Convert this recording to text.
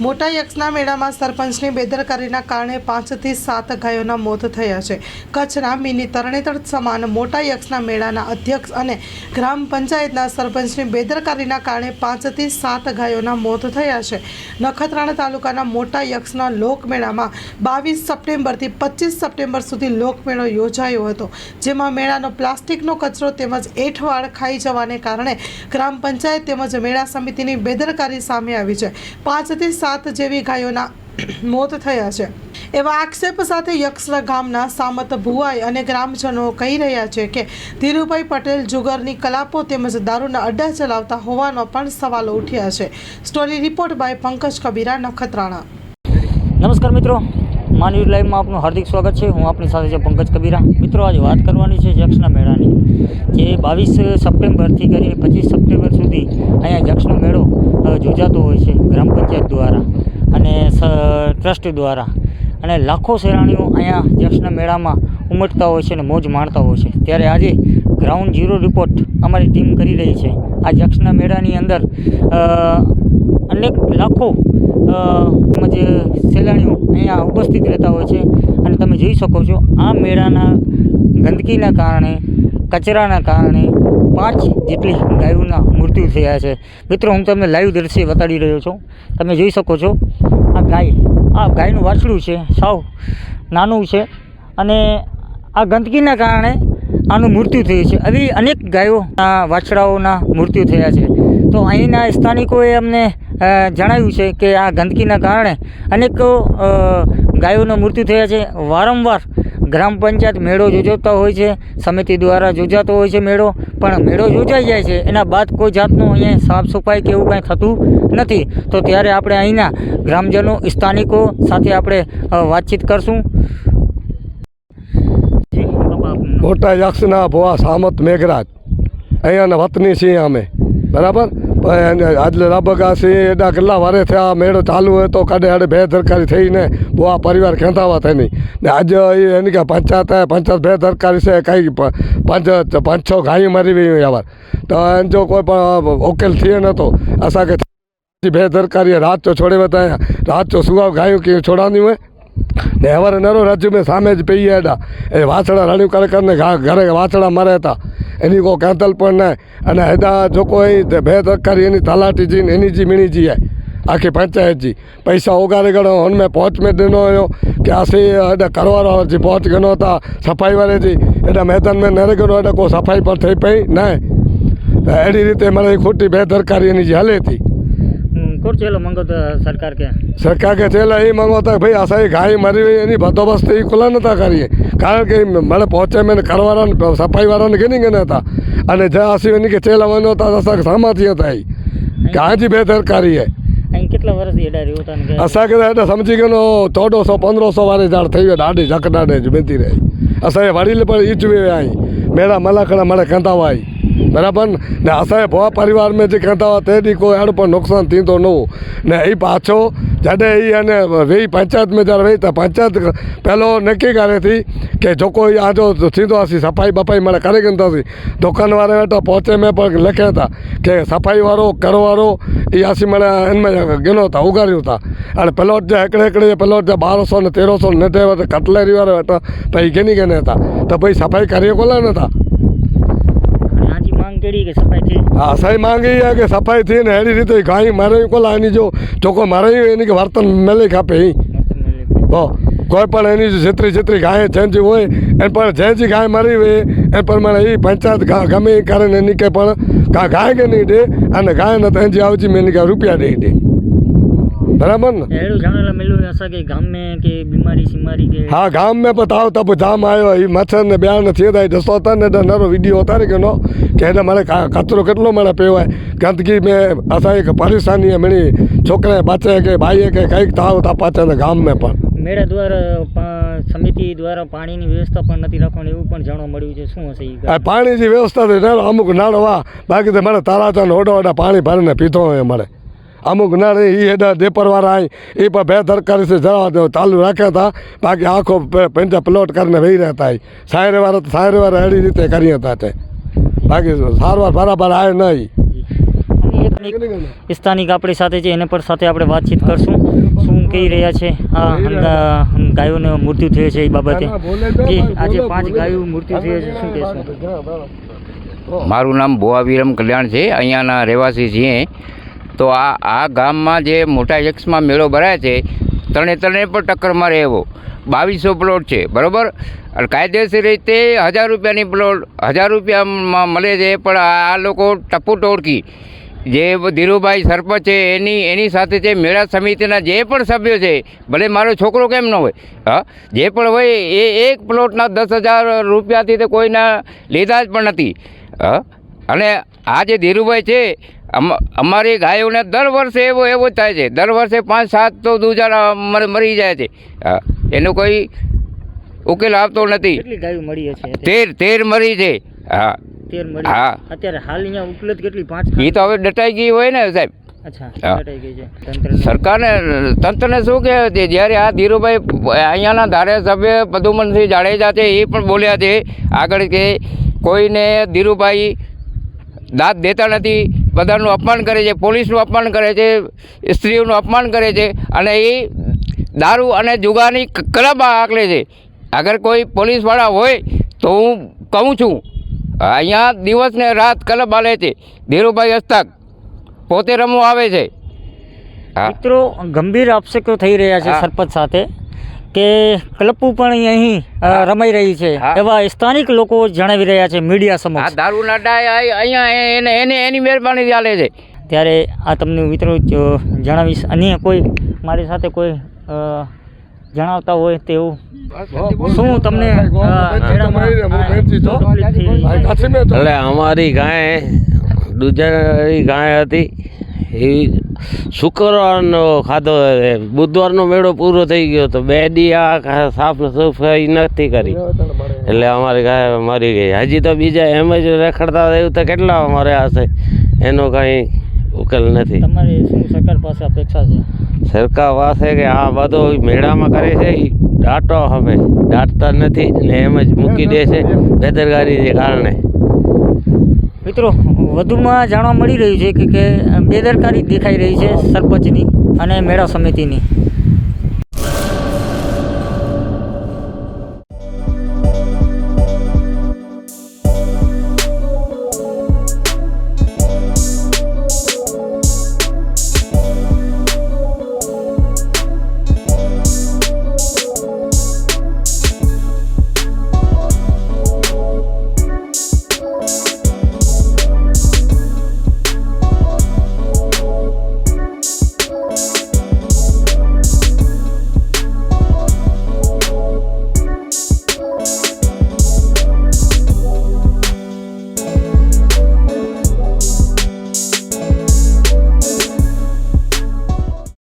મોટા યક્ષના મેળામાં સરપંચની બેદરકારીના કારણે પાંચથી સાત ગાયોના મોત થયા છે. કચ્છના મિની તરણેતર સમાન મોટા યક્ષના મેળાના અધ્યક્ષ અને ગ્રામ પંચાયતના સરપંચની બેદરકારીના કારણે પાંચથી સાત ગાયોના મોત થયા છે. નખત્રાણા તાલુકાના મોટા યક્ષના લોકમેળામાં બાવીસ સપ્ટેમ્બરથી પચીસ સપ્ટેમ્બર સુધી લોકમેળો યોજાયો હતો, જેમાં મેળાનો પ્લાસ્ટિકનો કચરો તેમજ એઠવાડ ખાઈ જવાને કારણે ગ્રામ પંચાયત તેમજ મેળા સમિતિની બેદરકારી સામે આવી છે. પાંચથી સાત જેવી ગાયોના મોત થયા છે. એવા આક્ષેપ સાથે યક્ષરા ગામના સામત ભુવાઈ અને ગ્રામજનો કહી રહ્યા છે કે ધીરુભાઈ પટેલ જુગરની કલાપો તેમજ દારૂના અડ્ડા ચલાવતા હોવાનો પણ સવાલો ઉઠ્યા છે. Story report by Pankaj Kabira, Nakhatrana. નમસ્કાર મિત્રો. માનવીર લાઈવમાં આપનું હાર્દિક સ્વાગત છે. હું આપની સાથે છે પંકજ કબીરા. મિત્રો, આજે વાત કરવાની છે યક્ષના મેળાની, જે બાવીસ સપ્ટેમ્બરથી કરીને પચીસ સપ્ટેમ્બર સુધી અહીંયા જક્ષનો મેળો યોજાતો હોય છે ગ્રામ પંચાયત દ્વારા અને ટ્રસ્ટ દ્વારા. અને લાખો સહેલાણીઓ અહીંયા જક્ષના મેળામાં ઉમટતા હોય છે અને મોજ માણતા હોય છે. ત્યારે આજે ગ્રાઉન્ડ ઝીરો રિપોર્ટ અમારી ટીમ કરી રહી છે. આ યક્ષના મેળાની અંદર અનેક લાખો તેમજ અહીંયા ઉપસ્થિત રહેતા હોય છે અને તમે જોઈ શકો છો, આ મેળાના ગંદકીના કારણે, કચરાના કારણે પાંચ જેટલી ગાયોના મૃત્યુ થયા છે. મિત્રો, હું તમને લાઈવ દ્રશ્ય બતાડી રહ્યો છું. તમે જોઈ શકો છો, આ ગાય, આ ગાયનું વાછડું છે, સાવ નાનું છે અને આ ગંદકીના કારણે આનું મૃત્યુ થયું છે. આવી અનેક ગાયો વાછડાઓના મૃત્યુ થયા છે. તો અહીંના સ્થાનિકોએ અમને જણાવ્યું છે કે આ ગંદકીના કારણે અનેક ગાયોના મૃત્યુ થયા છે. વારંવાર ગ્રામ પંચાયત મેળો યોજાતા હોય છે, સમિતિ દ્વારા યોજાતો હોય છે મેળો, પણ મેળો યોજાઈ જાય છે, એના બાદ કોઈ જાતનું અહીંયા સાફ સફાઈ કે એવું કાંઈ થતું નથી. તો ત્યારે આપણે અહીંના ગ્રામજનો, સ્થાનિકો સાથે આપણે વાતચીત કરશું. મોટા યક્ષના ભોવા સામત મેઘરાજ. અહીંયાના વતની છીએ અમે. બરાબર? પણ લગભગ આ સિંહ એડા કેટલા વારે થયા? મેળો ચાલુ હોય તો કાઢે હાડે બે ધરકારી થઈને ભુવા પરિવાર ખેંચાવા નહીં ને આજે એ એની કે પંચાયત પંચાયત બે ધરકારી છે, કાંઈ પાંચ પાંચ, છ ગાય મારી વી યાર તો એમ જો કોઈ પણ ઉકેલ થયે નતો અસાંखे બે ધરકારી, રાત જો છોડે વતા રાત જો સુગાવ ગાયું કે છોડાની હોય ને અમારે નરો રાજ્યમાં સામે જ પી ગયા એ વાછડા રાણીવ કાર્યકરને ઘરે વાછડા માર્યા હતા. એની કોઈ કાંતલ પણ નહીં. અને હેદા જો કોઈ ભે તરકારી એની તલાટીજી ને એની જી મીણીજી આય. આખી પંચાયતજી પૈસા ઓગારે ગણો. હનમે પહોંચ મેં દીનો આવ્યો કે આશી એટલે કરવાનો જે પહોંચ ગણો હતા. સફાઈ વાળેજી એટલે મેદાન મેં નરે ગણો. એટલે કોઈ સફાઈ પર થઈ પઈ નહીં. એની રીતે મને ખોટી બે તરકારી એની જે હાલી હતી. કોણ ચેલો મંગો તો સરકાર કે? સરકાર કે ચેલા એ મંગો તા ભાઈ આસાઈ ગાય મરી એની બંદોબસ્ત એ ખુલ્લા નતા કરીએ. કારણ કે મને પહોંચે મેં ઘરવાળાને સફાઈ વાળાને ઘેની ગને હતા. અને જે આસી એની કે ચેલા વનો હતા અસા સામાથી હતા એ. કે હાજી બે સરકારી હે કેટલા વર્ષથી હેડારી ઉતાને અસા કે એટલે સમજી ગયો ચૌદસો પંદરસો વાળી ઝાડ થઈ ગયો દાઢી ઝકડાડે જ બેતી રહી. અસા એ વડીલ પણ ઈચવે અહીં મેળા મલાકડા મળે કંદાવાય બરાબર ને અસાંजे भउ परिवार में जेका अथव ते ॾींहुं को अहिड़ो पर नुक़सानु थींदो न हो न हीउ पाछो जॾहिं हीअ अने वेही पंचायत में जॾहिं वेही त पंचायत पहलो नकी करे थी की जेको इहो आजो थींदो आहे सफ़ाई वफ़ाई माना करे कंदासीं दुकान वारे वेठा पहुचे में पर लिखे था की सफ़ाई वारो करो वारो इहे असीं माना हिन में गिनो था उगारियूं था हाणे प्लॉट जा हिकिड़े हिकिड़े जे प्लॉट जा ॿारहं सौ न तेरहं सौ नंढे वटि कटलरी वारा वेठा भई गिनी गिने था त भई सफ़ाई करे कोन था ટેડી કે સફાઈ થઈ? હા સહી માંગી ગયા કે સફાઈ થઈ ને એડી રીતે ગાય મારે કોલા એની જો ચોકો મારે એની કે વર્તન મેલે ખાપે હી. હો કોઈ પણ એની જેતરી જેતરી ગાય જેનજી હોય એન પણ જેનજી ગાય મરી હોય એ પ્રમાણે એ પંચાયત ગમે એ કારણે એની કંઈ પણ ગાય કે નહીં દે અને ગાયને તો એનજી આવજી મેં એની રૂપિયા દઈ દે. બરાબર ને अहिड़ो ॼाणण मिलियो असांखे गाम में की बीमारी सीमारी के हा गाम में बि ताव तप जाम आयो ही मच्छर ने ॿिया न थिए था ॾिसो था न एॾो नरो विडियो उतारे ॾिनो की हेॾा माना का- कचिरो केतिरो माना पियो आहे गंदगी में असांखे परेशानी आहे मिणी छोकिरे बचे के भाईअ खे कई ताव था पचनि गाम में પણ મેળા દ્વારા પા- સમિતિ દ્વારા પાણીની વ્યવસ્થા પણ નથી રાખવાની એવું પણ જાણવા મળ્યું છે શું હશે ઈ આ પાણીની વ્યવસ્થા તો નાનો અમુક નાળો વા બાકી તો મને તારાચા ને ઓડા ઓડા પાણી ભરીને પીધો હોય મળે અમુક નાળ એ દેપરવાળા અહીં એ પણ બે ધરકારી છે જવા દો ચાલુ રાખ્યા હતા બાકી આખો પે- પંચા પ્લોટ કરીને વહી રહેતા અહીં સાયરે વાર તો સાયરે વાળા એડી રીતે કરી હતા તે. બાકી સારવાર બરાબર આવે નહીં સ્થાનિક સ્થાનિક આપણી સાથે છે એને પર સાથે આપણે વાતચીત કરશું. શું કહી રહ્યા છે? આ ગાયોને મૃત્યુ થયે છે એ બાબતે. કે આજે પાંચ ગાયો મૃત્યુ થયા છે શું કહેશું? મારું નામ બોવા વિરમ કલ્યાણ છે અહીંયાના રહેવાસી છીએ. તો આ આ ગામમાં જે મોટા યક્ષમાં મેળો ભરાય છે, ત્રણે ત્રણે પણ ટક્કર મારે એવો બાવીસો પ્લોટ છે, બરાબર? અને કાયદેસર રીતે હજાર રૂપિયાની પ્લોટ હજાર રૂપિયામાં મળે છે, પણ આ લોકો ટપુ ટોળકી. જે ધીરુભાઈ સરપંચ છે, એની એની સાથે જે મેળા સમિતિના જે પણ સભ્યો છે, ભલે મારો છોકરો કેમ ન હોય, હા? જે પણ હોય, એ એક પ્લોટના દસ હજાર રૂપિયાથી તો કોઈના લીધા જ પણ નથી, હા? અને આ જે ધીરુભાઈ છે અમારી ગાયોને દર વર્ષે એવો એવો જ થાય છે. દર વર્ષે પાંચ સાત તો દૂજારા મર- મરી જાય છે. એનો કોઈ ઉકેલ આવતો નથી. ગાયો મળી હશે તેર તેર મરી છે. હા. તેર મળી હા. અત્યારે હાલ અહીંયા ઉપલબ્ધ કેટલી? પાંચ એ તો હવે ડટાઈ ગઈ હોય ને સાહેબ. સરકારને તંત્રને શું છે જ્યારે આ ધીરુભાઈ અહીંયાના ધારાસભ્ય પદુમનસિંહ જાડેજા છે એ પણ બોલ્યા છે આગળ કે કોઈને ધીરુભાઈ દાંત દેતા નથી. બધાનું અપમાન કરે છે પોલીસનું અપમાન કરે છે સ્ત્રીઓનું અપમાન કરે છે અને એ દારૂ અને જુગારની ક- ક્લબ આકલે છે. અગર કોઈ પોલીસવાળા હોય તો હું કહું છું અહીંયા દિવસ ને રાત કલબ આલે છે. ધીરુભાઈ હસ્તક પોતે રમવા આવે છે. મિત્રો ગંભીર આક્ષેપો થઈ રહ્યા છે. સરપંચ સાથે. કે કલપુ પણ અહીં રમાઈ રહી છે. એવા સ્થાનિક લોકો જણાવી રહ્યા છે મીડિયા આ સમક્ષ દારૂના ડાય અહીંયા એને એને એની મહેરબાની ચાલે છે. ત્યારે આ તમને મિત્રો જ જણાવીશ. અન્ય કોઈ મારી સાથે કોઈ જણાવતા હોય તેવું? શું તમને? એટલે અમારી ગાય દૂધારી ગાય હતી એ શુક્રવારનો ખાધો બુધવારનો મેળો પૂરો થઈ ગયો તો બે દી આ સાફ સફાઈ નથી કરી. એટલે અમારે ગાય મરી ગઈ. હજી તો બીજા એમ જ રખડતા એવું તો કેટલા અમારે હશે એનો કાંઈ ઉકેલ નથી. સરકાર પાસે અપેક્ષા છે? સરકાર પાસે કે આ બધો મેળામાં કરે છે એ ડાટો હવે. ડાટતા નથી ને એમ જ મૂકી દે છે બેદરકારીને કારણે. મિત્રો, વધુમાં જાણવા મળી રહ્યું છે કે બેદરકારી દેખાઈ રહી છે સરપંચની અને મેળા સમિતિની.